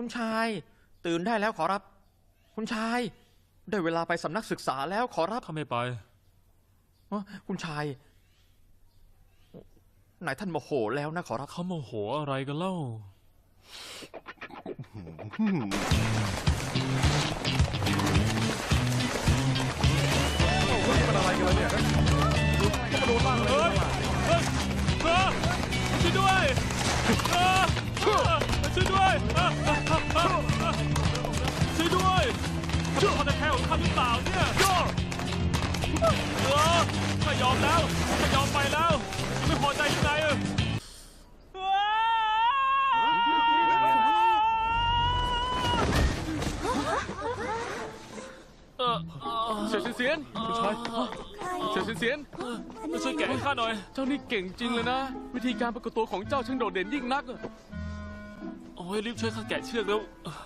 คุณชาย ตื่นได้แล้วขอรับ คุณชาย ได้เวลาไปสำนักศึกษาแล้วขอรับข้าไม่ไปเอ้อคุณชายไหนท่านโมโหแล้วนะขอรับ เขาโมโหอะไรกันเล่ามันอะไรกันเนี่ย หรือเปล่าเนี่ยเออข้ายอมแล้วข้ายอมไปแล้ว ไม่พอใจยังไงเออเออเออเฉียวเสียนคุณชายเฉียวเสียนมาช่วยแกะให้ข้าหน่อย เจ้านี่เก่งจริงเลยนะ วิธีการปรากฏตัวของเจ้าช่างโดดเด่นยิ่งนักอะโอ้ยรีบช่วยข้าแกะเชือกแล้วเออ